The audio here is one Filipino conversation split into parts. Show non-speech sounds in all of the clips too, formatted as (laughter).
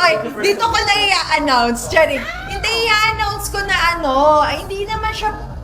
Ay, dito ko na i-announce, Cherry. Hindi i-announce ko na ano, ay, hindi naman siya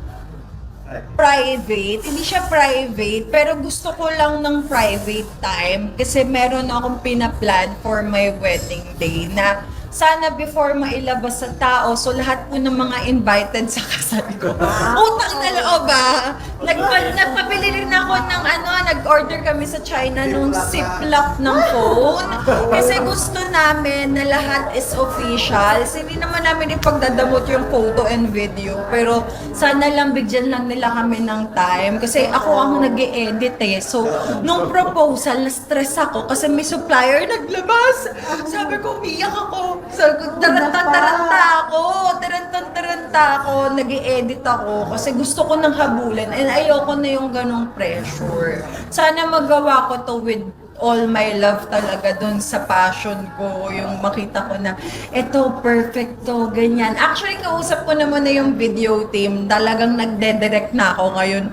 private. Hindi siya private, pero gusto ko lang ng private time kasi meron akong pinaplan for my wedding day na sana before mailabas sa tao, so lahat po ng mga invited sa kasal ko. Utang na loob ba? Nagpa, nagpabili rin ako ng ano, nag-order kami sa China nung ziplock ng phone. Kasi gusto namin na lahat is official. So, hindi naman namin ipagdadamot yung photo and video. Pero sana lang bigyan lang nila kami ng time. Kasi ako ang nag edit eh. So, nung proposal, na-stress ako kasi may supplier naglabas. Sabi ko, umiyak ako. Sabi ko, taranta-taranta ako. Taranta-taranta ako. nag edit ako. Kasi gusto ko nang habulin. And ayoko na yung ganong pressure. Sana magawa ko to with all my love talaga dun sa passion ko, yung makita ko na, eto, perfect to, ganyan. Actually, kausap ko naman na yung video team, talagang nagde-direct na ako ngayon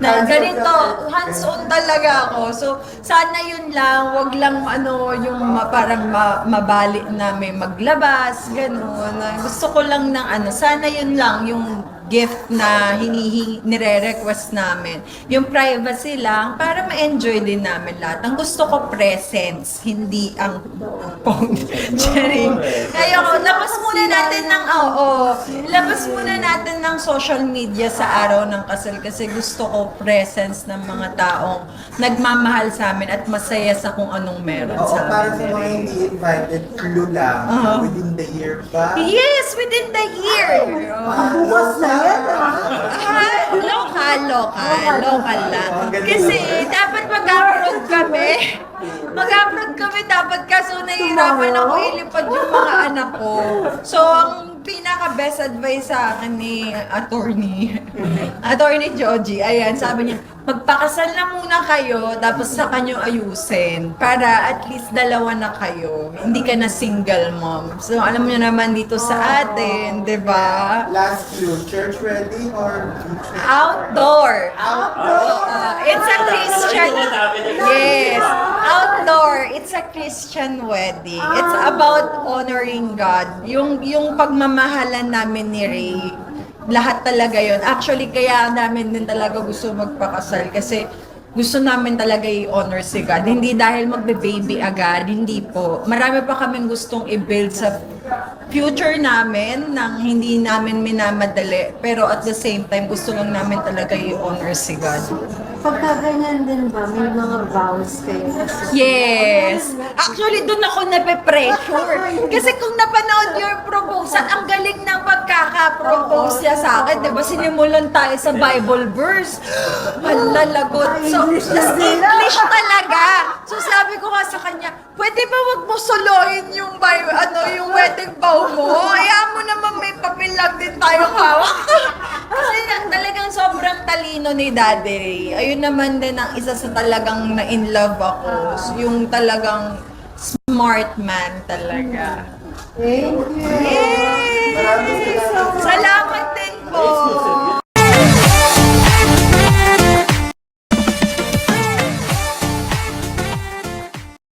na ganito, hands-on talaga ako. So, sana yun lang, wag lang ano, yung ma, parang ma, mabali na may maglabas, gano'n. Gusto ko lang ng ano, sana yun lang, yung gift na hinihingi, nire-request namin. Yung privacy lang, para ma-enjoy din namin lahat. Ang gusto ko presence, hindi ang (laughs) phone. Cherry. Ayoko, natin ng, oo, labas muna natin ng social media sa araw ng kasal kasi gusto ko presence ng mga taong nagmamahal sa amin at masaya sa kung anong meron Oo, sa para sa amin. mga hindi invited, clue lang. Oo. Within the year ba? Yes, within the year. Bukas na yan. Ah, local, local, local lang. Kasi dapat mag-upload kami. Mag-upload kami dapat kaso nahihirapan ako ilipad yung mga anak ko. So, ang pinaka-best advice sa akin ni attorney, (laughs) attorney Joji, ayan, sabi niya, magpakasal na muna kayo, tapos sa kanyo ayusin, para at least dalawa na kayo. Hindi ka na single mom. So, alam niyo naman dito sa atin, di ba? Last clue, church wedding or Outdoor. outdoor? Uh, it's a Christian. Yes. It's a Christian wedding. It's about honoring God. Yung yung pagmamahalan namin ni Ray. Lahat talaga yon. Actually, kaya namin din talaga gusto magpakasal kasi gusto namin talaga i-honor si God. Hindi dahil magbe-baby agad, hindi po. Marami pa kaming gustong i-build sa future namin nang hindi namin minamadali. Pero at the same time, gusto lang namin talaga i-honor si God. Pagka ganyan din ba, may mga vows kayo? Yes! Actually, doon ako nape-pressure. Kasi kung napanood your proposal, ang galing ng pagkaka-propose niya sa akin. Di ba? Sinimulan tayo sa Bible verse. Malalagot. So, tas English talaga. So, sabi ko nga sa kanya, pwede ba wag mo soloin yung, Bible, ano, yung wedding vow mo? Hayaan mo naman may papel lang din tayong hawak talino ni Daddy ayun naman din ang isa sa talagang na-in love ako. So, yung talagang smart man talaga. Thank you. Yay! Salamat din po.